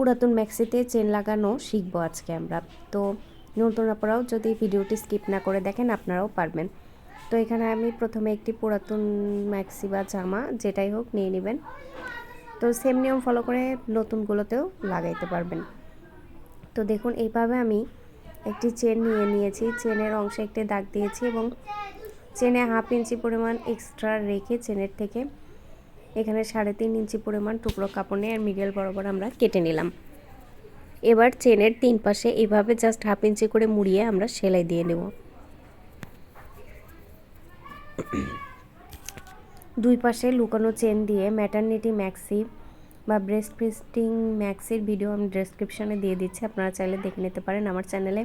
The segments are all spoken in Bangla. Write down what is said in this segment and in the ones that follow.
পুরাতন ম্যাক্সিতে চেন লাগানো শিখব আজকে আমরা। তো নতুন আপনারাও যদি ভিডিওটি স্কিপ না করে দেখেন, আপনারাও পারবেন। তো এখানে আমি প্রথমে একটি পুরাতন ম্যাক্সি বা জামা, যেটাই হোক, নিয়ে নেবেন। তো সেম নিয়ম ফলো করে নতুনগুলোতেও লাগাইতে পারবেন। তো দেখুন, এইভাবে আমি একটি চেন নিয়ে নিয়েছি। চেনের অংশে একটি দাগ দিয়েছি এবং চেনে হাফ ইঞ্চি পরিমাণ এক্সট্রা রেখে চেনের থেকে এখানে সাড়ে তিন ইঞ্চি পরিমাণ টুকরো কাপড় নিয়ে আর মিডিয়াল বরাবর আমরা কেটে নিলাম। এবার চেনের তিন পাশে এভাবে জাস্ট হাফ ইঞ্চি করে মুড়িয়ে আমরা সেলাই দিয়ে নেব। দুই পাশে লুকানো চেন দিয়ে ম্যাটার্নিটি ম্যাক্সি বা ব্রেস্ট ফিস্টিং ম্যাক্সির ভিডিও আমি ডেসক্রিপশনে দিয়ে দিচ্ছি। আপনারা চাইলে দেখে নিতে পারেন। আমার চ্যানেলে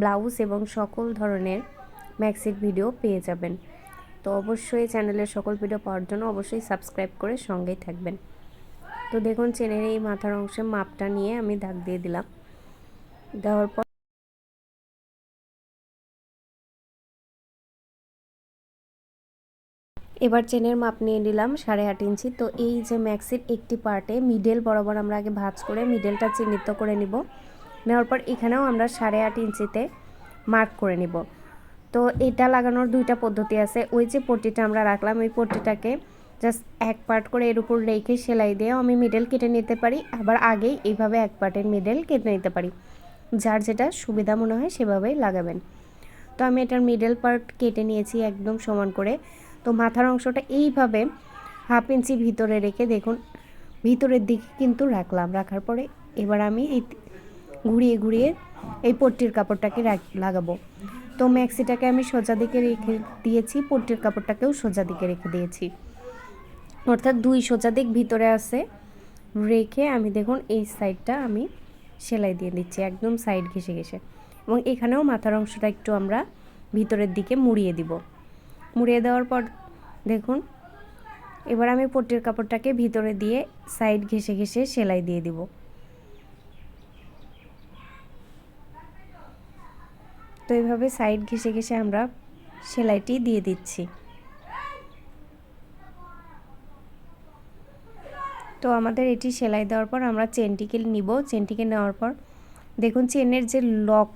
ব্লাউজ এবং সকল ধরনের ম্যাক্সির ভিডিও পেয়ে যাবেন। তো অবশ্যই চ্যানেলের সকল ভিডিও পাওয়ার জন্য অবশ্যই সাবস্ক্রাইব করে সঙ্গেই থাকবেন। তো দেখুন চেনের এই মাথার অংশে মাপটা নিয়ে আমি দাগ দিয়ে দিলাম। দেওয়ার পর এবার চেনের মাপ নিয়ে নিলাম সাড়ে আট ইঞ্চি। তো এই যে ম্যাক্সির একটি পার্টে মিডেল বরাবর আমরা আগে ভাঁজ করে মিডলটা চিহ্নিত করে নিব। নেওয়ার পর এখানেও আমরা সাড়ে আট ইঞ্চিতে মার্ক করে নিব। তো এটা লাগানোর দুইটা পদ্ধতি আছে। ওই যে পট্টিটা আমরা রাখলাম, ওই পট্টিটাকে জাস্ট এক পার্ট করে এর উপর রেখে সেলাই দিয়েও আমি মিডল কেটে নিতে পারি। আবার আগেই এইভাবে এক পার্টের মিডল কেটে নিতে পারি। যার যেটা সুবিধা মনে হয় সেভাবেই লাগাবেন। তো আমি এটার মিডল পার্ট কেটে নিয়েছি একদম সমান করে। তো মাথার অংশটা এইভাবে হাফ ইঞ্চি ভিতরে রেখে দেখুন, ভিতরের দিকে কিন্তু রাখলাম। রাখার পরে এবার আমি এই ঘুরিয়ে ঘুরিয়ে এই পট্টির কাপড়টাকে লাগাবো। তো ম্যাক্সিটাকে আমি সোজা দিকে রেখে দিয়েছি, পট্টির কাপড়টাকেও সোজা দিকে রেখে দিয়েছি। অর্থাৎ দুই সোজা দিক ভিতরে আছে, রেখে আমি দেখুন এই সাইডটা আমি সেলাই দিয়ে দিচ্ছি, একদম সাইড ঘেসে ঘেসে এবং এখানেও মাথার অংশটা একটু আমরা ভিতরের দিকে মুড়িয়ে দিব। মুড়িয়ে দেওয়ার পর দেখুন, এবার আমি পট্টির কাপড়টাকে ভিতরে দিয়ে সাইড ঘেসে ঘেসে সেলাই দিয়ে দিব। তো এইভাবে সাইড ঘেসে ঘেসে আমরা সেলাইটি দিয়ে দিচ্ছি। তো আমাদের এটি সেলাই দেওয়ার পর আমরা চেনটিকে নিব। চেনটিকে নেওয়ার পর দেখুন চেনের যে লক,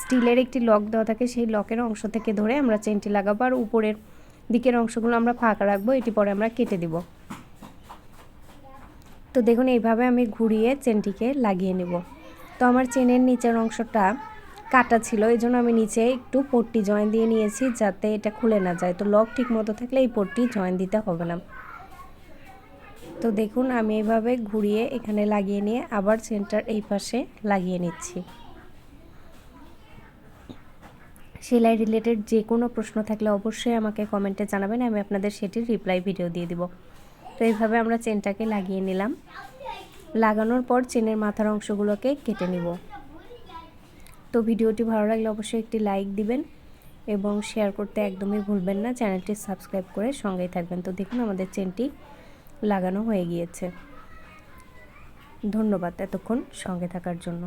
স্টিলের একটি লক দেওয়া থাকে, সেই লকের অংশ থেকে ধরে আমরা চেনটি লাগাবো আর উপরের দিকের অংশগুলো আমরা ফাঁকা রাখব। এটি পরে আমরা কেটে দিব। তো দেখুন এইভাবে আমি ঘুরিয়ে চেনটিকে লাগিয়ে নেব। তো আমার চেনের নিচের অংশটা কাটা ছিল, এই জন্য আমি নিচে একটু পট্টি জয়েন দিয়ে নিয়েছি যাতে এটা খুলে না যায়। তো লক ঠিক মতো থাকলে এই পট্টি জয়েন দিতে হবে না। তো দেখুন, আমি এভাবে ঘুরিয়ে এখানে লাগিয়ে নিয়ে আবার সেন্টার এই পাশে লাগিয়ে নিচ্ছি। সেলাই রিলেটেড যে কোনো প্রশ্ন থাকলে অবশ্যই আমাকে কমেন্টে জানাবেন, আমি আপনাদের সেটির রিপ্লাই ভিডিও দিয়ে দিব। তো এইভাবে আমরা চেনটাকে লাগিয়ে নিলাম। লাগানোর পর চেনের মাথার অংশগুলোকে কেটে নিব। তো ভিডিওটি ভালো লাগলে অবশ্যই একটি লাইক দিবেন এবং শেয়ার করতে একদমই ভুলবেন না। চ্যানেলটি সাবস্ক্রাইব করে সঙ্গেই থাকবেন। তো দেখুন, আমাদের চেনটি লাগানো হয়ে গিয়েছে। ধন্যবাদ এতক্ষণ সঙ্গে থাকার জন্য।